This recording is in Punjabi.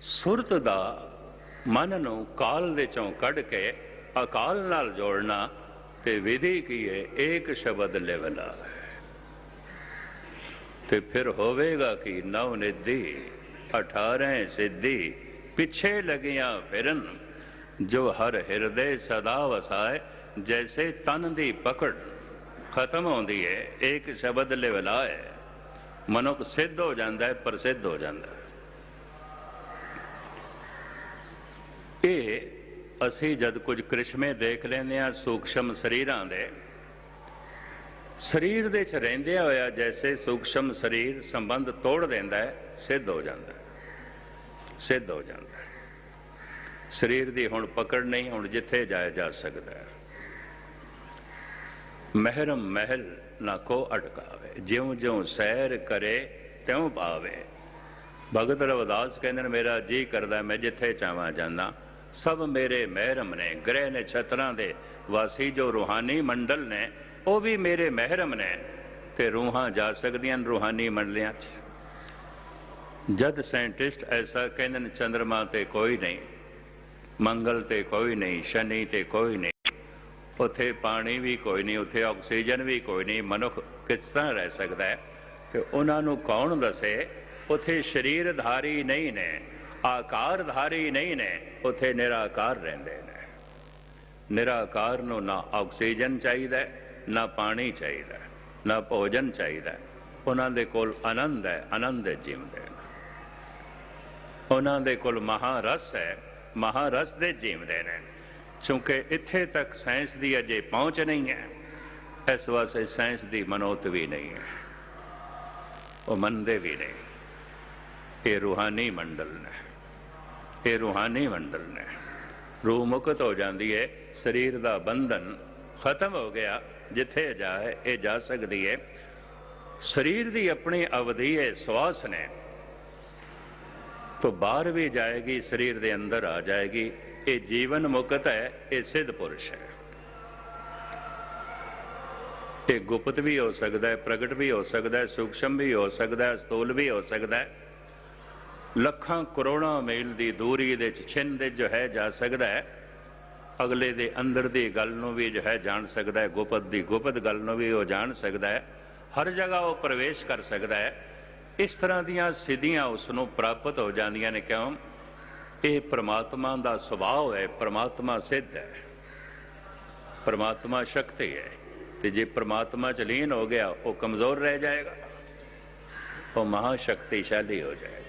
ਸੁਰਤ ਦਾ ਮਨ ਨੂੰ ਕਾਲ ਦੇ ਚੋਂ ਕੱਢ ਕੇ ਅਕਾਲ ਨਾਲ ਜੋੜਨਾ ਤੇ ਵਿਧੀ ਕੀ ਹੈ? ਏਕ ਸ਼ਬਦ ਲੈਵਲਾ ਤੇ ਫਿਰ ਹੋਵੇਗਾ ਕਿ? ਨਵ ਨਿਧੀ 18 ਸਿੱਧੀ, ਪਿੱਛੇ ਲਗੀਆਂ ਫਿਰਨ, ਜੋ ਹਰ ਹਿਰਦੇ ਸਦਾ ਵਸਾਏ, ਜੈਸੇ ਤਨ ਦੀ ਪਕੜ, ਖਤਮ ਹੁੰਦੀ ਹੈ ਇੱਕ ਸ਼ਬਦ ਲਿਵਲਾ ਹੈ ਮਨੁੱਖ ਸਿੱਧ ਹੋ ਜਾਂਦਾ ਹੈ, ਪ੍ਰਸਿੱਧ ਹੋ ਜਾਂਦਾ ਹੈ। ਇਹ ਅਸੀਂ ਜਦ ਕੁਝ ਕ੍ਰਿਸ਼ਮੇ ਦੇਖ ਲੈਂਦੇ ਆ ਸੂਖਸ਼ਮ ਸਰੀਰਾਂ ਦੇ, ਸਰੀਰ ਦੇ ਚ ਰਹਿੰਦੇ ਹੋਇਆ ਜੈਸੇ ਸੂਖਸ਼ਮ ਸਰੀਰ ਸੰਬੰਧ ਤੋੜ ਦਿੰਦਾ ਹੈ, ਸਿੱਧ ਹੋ ਜਾਂਦਾ ਸਿੱਧ ਹੋ ਜਾਂਦਾ ਸਰੀਰ ਦੀ ਹੁਣ ਪਕੜ ਨਹੀਂ, ਹੁਣ ਜਿੱਥੇ ਜਾਇਆ ਜਾ ਸਕਦਾ ਹੈ। ਮਹਿਰਮ ਮਹਿਲ ਨਾ ਕੋ ਅਟਕਾਵੇ ਜਿਉਂ ਜਿਉਂ ਸੈਰ ਕਰੇ, ਤਿਉਂ ਪਾਵੇ ਭਗਤ ਰਵਿਦਾਸ ਕਹਿੰਦੇ ਨੇ, ਮੇਰਾ ਜੀ ਕਰਦਾ, ਮੈਂ ਜਿੱਥੇ ਚਾਹਾਂ ਜਾਂਦਾ ਸਭ ਮੇਰੇ ਮਹਿਰਮ ਨੇ, ਗ੍ਰਹਿ ਨੇ, ਛਤਰਾਂ ਦੇ ਵਾਸੀ ਜੋ ਰੂਹਾਨੀ ਮੰਡਲ ਨੇ, ਉਹ ਵੀ ਮੇਰੇ ਮਹਿਰਮ ਨੇ। ਤੇ ਰੂਹਾਂ ਜਾ ਸਕਦੀਆਂ ਰੂਹਾਨੀ ਮੰਡਲਿਆਂ 'ਚ। ਜਦ ਸਾਇੰਟਿਸਟ ਐਸਾ ਕਹਿੰਦੇ ਨੇ ਚੰ드ਰਮਾ ਤੇ ਕੋਈ ਨਹੀਂ, ਮੰਗਲ ਤੇ ਕੋਈ ਨਹੀਂ, ਸ਼ਨੀ ਤੇ ਕੋਈ ਨਹੀਂ, ਉੱਥੇ ਪਾਣੀ ਵੀ ਕੋਈ ਨਹੀਂ, ਉੱਥੇ ਆਕਸੀਜਨ ਵੀ ਕੋਈ ਨਹੀਂ, ਮਨੁੱਖ ਕਿਸ ਤਰ੍ਹਾਂ ਰਹਿ ਸਕਦਾ ਹੈ? ਕਿ ਉਹਨਾਂ ਨੂੰ ਕੌਣ ਦੱਸੇ? ਉੱਥੇ ਸਰੀਰਧਾਰੀ ਨਹੀਂ ਨੇ। ਆਕਾਰ ਧਾਰੀ ਨਹੀਂ ਨੇ, ਉੱਥੇ ਨਿਰਾਕਾਰ ਰਹਿੰਦੇ ਨੇ। ਨਿਰਾਕਾਰ ਨੂੰ ਨਾ ਆਕਸੀਜਨ ਚਾਹੀਦਾ, ਨਾ ਪਾਣੀ ਚਾਹੀਦਾ, ਨਾ ਭੋਜਨ ਚਾਹੀਦਾ। ਉਹਨਾਂ ਦੇ ਕੋਲ ਆਨੰਦ ਹੈ, ਆਨੰਦ ਜੀਵਦੇ ਨੇ। ਉਹਨਾਂ ਦੇ ਕੋਲ ਮਹਾਰਸ ਹੈ, ਮਹਾਰਸ ਦੇ ਜੀਵਦੇ ਨੇ। ਕਿਉਂਕਿ ਇੱਥੇ ਤੱਕ ਸਾਇੰਸ ਦੀ ਅਜੇ ਪਹੁੰਚ ਨਹੀਂ ਹੈ, ਇਸ ਵਾਸਤੇ ਸਾਇੰਸ ਦੀ ਮਨੋਤ ਵੀ ਨਹੀਂ ਹੈ। ਉਹ ਮੰਨਦੇ ਵੀ ਨਹੀਂ। ਇਹ ਰੂਹਾਨੀ ਮੰਡਲ ਨੇ। ਇਹ ਰੂਹਾਨੀ ਮੰਦਰ ਨੇ। ਰੂਹ ਮੁਕਤ ਹੋ ਜਾਂਦੀ ਹੈ ਸਰੀਰ ਦਾ ਬੰਧਨ ਖਤਮ ਹੋ ਗਿਆ, ਜਿੱਥੇ ਜਾਏ, ਇਹ ਜਾ ਸਕਦੀ ਹੈ ਸਰੀਰ ਦੀ ਆਪਣੀ ਅਵਧੀ ਹੈ ਸਵਾਸ ਨੇ। ਤੋਂ ਬਾਹਰ ਵੀ ਜਾਏਗੀ, ਸਰੀਰ ਦੇ ਅੰਦਰ ਆ ਜਾਏਗੀ। ਇਹ ਜੀਵਨ ਮੁਕਤ ਹੈ, ਇਹ ਸਿੱਧ ਪੁਰਸ਼ ਹੈ। ਇਹ ਗੁਪਤ ਵੀ ਹੋ ਸਕਦਾ ਹੈ, ਪ੍ਰਗਟ ਵੀ ਹੋ ਸਕਦਾ ਹੈ, ਸੂਖਸ਼ਮ ਵੀ ਹੋ ਸਕਦਾ ਹੈ, ਸਤੂਲ ਵੀ ਹੋ ਸਕਦਾ ਹੈ। ਲੱਖਾਂ ਕਰੋੜਾਂ ਮੀਲ ਦੀ ਦੂਰੀ ਦੇ ਚ ਛਿੰਨ ਦੇ ਜੋ ਹੈ ਜਾ ਸਕਦਾ ਹੈ। ਅਗਲੇ ਦੇ ਅੰਦਰ ਦੀ ਗੱਲ ਨੂੰ ਵੀ ਜੋ ਹੈ ਜਾਣ ਸਕਦਾ ਹੈ। ਗੁਪਤ ਦੀ ਗੁਪਤ ਗੱਲ ਨੂੰ ਵੀ ਉਹ ਜਾਣ ਸਕਦਾ ਹੈ। ਹਰ ਜਗ੍ਹਾ ਉਹ ਪ੍ਰਵੇਸ਼ ਕਰ ਸਕਦਾ ਹੈ। ਇਸ ਤਰ੍ਹਾਂ ਦੀਆਂ ਸਿੱਧੀਆਂ ਉਸ ਨੂੰ ਪ੍ਰਾਪਤ ਹੋ ਜਾਂਦੀਆਂ ਨੇ ਕਿਉਂ? ਇਹ ਪ੍ਰਮਾਤਮਾ ਦਾ ਸੁਭਾਅ ਹੈ। ਪ੍ਰਮਾਤਮਾ ਸਿੱਧ ਹੈ। ਪ੍ਰਮਾਤਮਾ ਸ਼ਕਤੀ ਹੈ। ਤੇ ਜੇ ਪ੍ਰਮਾਤਮਾ ਚ ਲੀਨ ਹੋ ਗਿਆ, ਉਹ ਕਮਜ਼ੋਰ ਰਹਿ ਜਾਏਗਾ। ਉਹ ਮਹਾ ਸ਼ਕਤੀਸ਼ਾਲੀ ਹੋ ਜਾਏਗਾ।